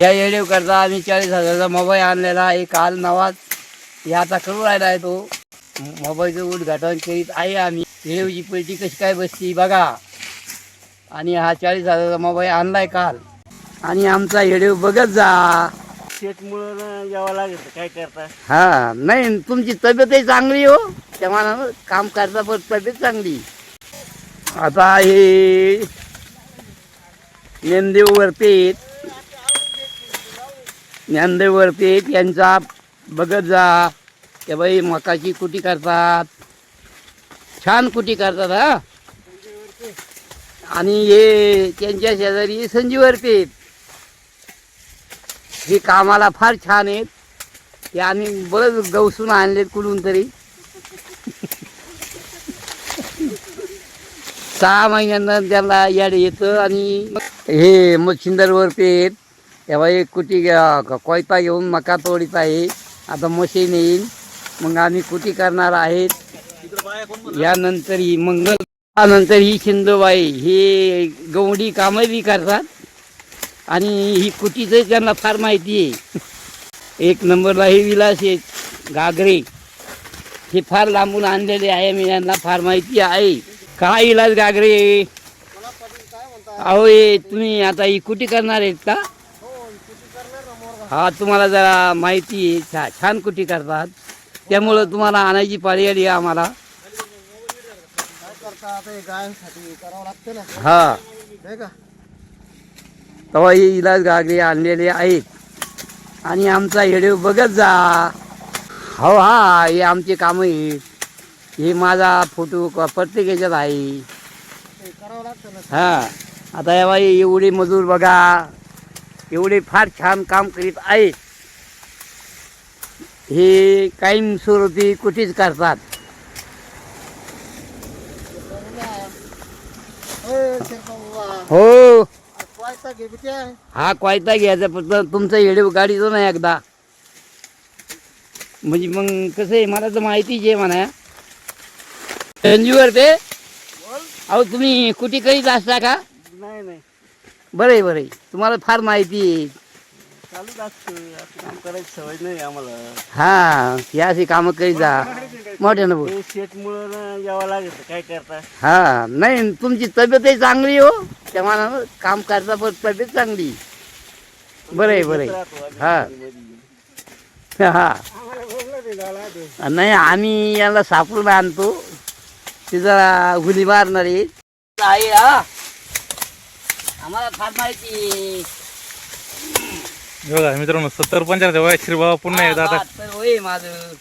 या येडीव करता आम्ही चाळीस हजाराचा मोबाईल आणलेला आहे. काल नवाच हे आता करू राहिला आहे तो. मोबाईलचं उद्घाटन करीत आहे आम्ही. येडीवची पेटी कशी काय बसती बघा. आणि हा चाळीस हजाराचा मोबाईल आणलाय काल. आणि आमचा येडीव बघत जा. शेतमुळं यावं लागेल काय करता? हा नाही तुमची तब्येतही चांगली हो. मानानं काम करता पण तब्येत चांगली. आता हे ज्ञानदेव वरपेत ज्ञानदेव त्यांचा यांचा बघत जा. त्या बाई मकाची कुटी करतात. छान कुटी करतात हा. आणि हे त्यांच्या शेजारी संजीवरती वरपेत हे कामाला फार छान आहेत. ते आम्ही बरंच गवसून आणलेत कुठून तरी. सहा महिन्यांना त्याला याड येतं आणि हे मच्छिंदरवर आहेत. तेव्हा एक कुटी घ्या- कोयता घेऊन मका तोडीत आहे. आता मशीन येईल मग आम्ही कुटी करणार आहेत. यानंतर ही मंगल नंतर ही शिंदोबाई हे गवडी कामं बी करतात. आणि ही कुटीचं त्यांना फार माहिती आहे. एक नंबरला हे विलास आहेत घागरे. हे फार लांबून आणलेले आहे मी यांना फार माहिती आहे. काय इलाज घागरे? अहो हे तुम्ही आता ही कुटी करणार आहेत का? हा तुम्हाला जरा माहिती आहे छा छान कुटी करतात. त्यामुळं तुम्हाला आणायची पाळी आली आम्हाला. काय करता आता हे. गायांसाठी करावं लागतं ना हा नाही का तेव्हा हे इलाज गागरे आणलेले आहेत. आणि आमचा हेडे बघत जा. हो हा हे आमचे कामं आहेत. हे माझा फोटो क- प्रत्येक याच्यात आहे. ते करावं लागतं ना हा. आता या बाई एवढे मजूर बघा. एवढे फार छान काम करीत आहेत हे कायमस्वरूपी कुठेच करतात. हो. हा क्वायता घ्यायचा फक्त तुमचं येडे गाडीचं नाही एकदा. म्हणजे मग कसं आहे मला तर माहितीच आहे म्हणा. संजीवर ते अहो तुम्ही कुठे करीत असता का? नाही नाही. बरं आहे बरं आहे. तुम्हाला फार माहिती आहे. चालूच असतं. आता काम करायची सवय नाही आम्हाला. हा हे अशी कामं करीत जा. मोठ्यानं बोल हे शेतमुळं यावं लागेल काय करता? हा नाही तुमची तब्येतही चांगली हो. त्या मानानं काम करता पण तब्येत चांगली बरं आहे बरं राहतो आम्ही हा. मध्ये. आहे हा. नाही आम्ही याला सापडून आणतो. ते जरा गुली मारणार आहे आहे हा. आम्हाला फार माहिती. बघा मित्रांनो सत्तर पंच्याहत्तर वयात श्रीबाबा पुन्हा एकदा आता होय माझं.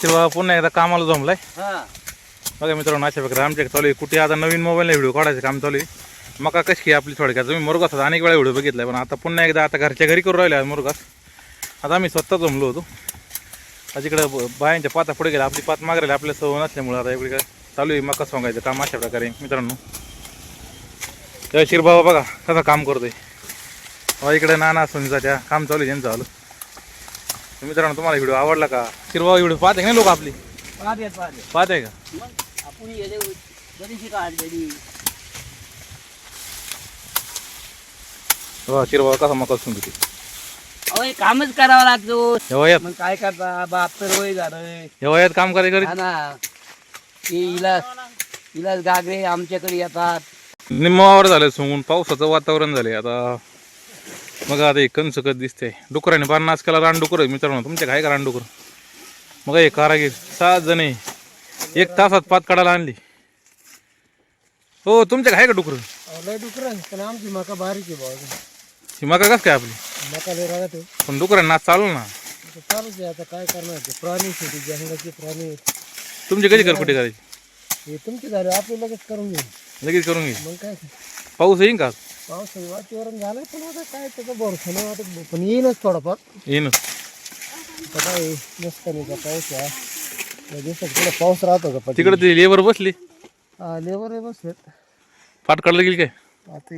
श्रीबाबा पुन्हा एकदा कामाला जमलाय. हा. बघा मित्रांनो अशा प्रकारे आमच्या चालू आहे. कुठे आता नवीन मोबाईल व्हिडिओ काढायचं काम चालू आहे. मका कशी आहे आपली थोडक्यात? तुम्ही मुरगास अनेक वेळा व्हिडिओ बघितलाय पण आता पुन्हा एकदा आता घरच्या घरी करू राहिले मुरगास आता आम्ही स्वतः जमलो होतो. आज इकडं बायांच्या पाता पुढे गेल्या आपली पात मागरेली आपल्या सवय नसल्यामुळे आता इकडे चालू आहे मका सोंगायचं काम अशा प्रकारे मित्रांनो. तेव्हा शिरबाबा बघा कसं काम करतोय. बघा इकडे नाना सुनीचा त्या काम चालू आहे त्यांचं चालू. तर मित्रांनो तुम्हाला व्हिडिओ आवडला का? शिरबाबा व्हिडिओ पाहते का नाही लोक आपली? पाहते का? शिरबाबा कसा मका सोंगते अहो हे कामच करावं लागतो. या वयात. मग काय करता? बाप तर वय झालं या वयात काम करायचं ना. इलाज इलाज गागरे आमच्याकडे येतात. निम्मावर झालं सोंगून पावसाचं वातावरण झालंय. आता मग आता हे कंच कत दिसते डुकराने पार नाच केला रानडुकर मित्रांनो. तुमच्या काय का रानडुकर? मग हे कारागीर सात जण. एक तासात पात काढायला आणली. हो तुमच्या काय का डुकर? डुकरं आमची मका बारीक आहे ही मका कस काय आपली? मका लय राहते पण डुकराने नाच चालू ना. चालूच आहे आता काय करणार ते? प्राणी शेती जंगलाचे प्राणी. तुमची कधी करकुटी करायची? हे तुमचे झाले आपले लगेच करून घेईल लगेच करून घे. मग काय? पाऊस येईन का पावसाळी वातावरण झालंय पण आता काय त्याचा भरोसा नाही वाटत पण येईनच थोडाफार. येईन. आता काय नसताना पाऊस आहे? या दिवसात पाऊस राहतो का? पण तिकडे ती लेबर बसली. लेबर बसलेत. फाट काढलं गेली काय? आता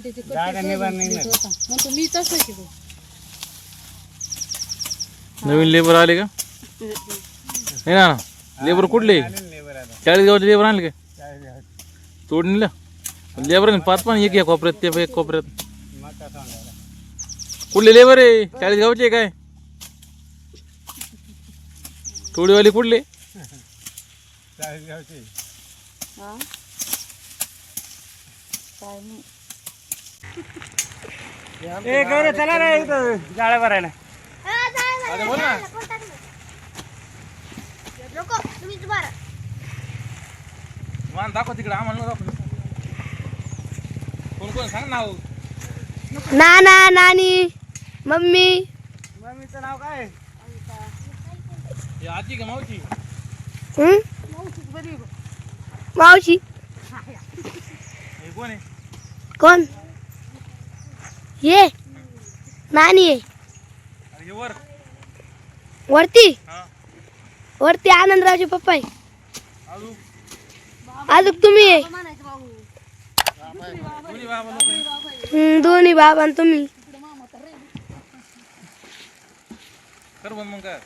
म्हणतो मी तसं नवीन लेबर आले का? नाही ना लेबर कुठले? चाळीस गावचे लेबर आणले का? तोडणीला लेबर पाच पाच एक या कोपऱ्यात ते एक कोपऱ्यात. कुठले लेबर आहे? चाळीस गावचे काय? टोळीवाले कुठले? हा? काय नाही. मान दाखव तिकडे आम्हाला नको दाखव. कोण कोण सांग नाव. नाना नानी मम्मी. मम्मीचं नाव काय? हे आजी का मावची हं? मावशी. हे कोण आहे? कोण? ये. नानी अरे हे वर. वरती. हा. वरती आनंदरावचे पप्पा आहे. अजून. अजून तुम्ही आहे कोणी बाबा लोक दोन्ही बाबा आणि तुम्ही. कर बंद मग काय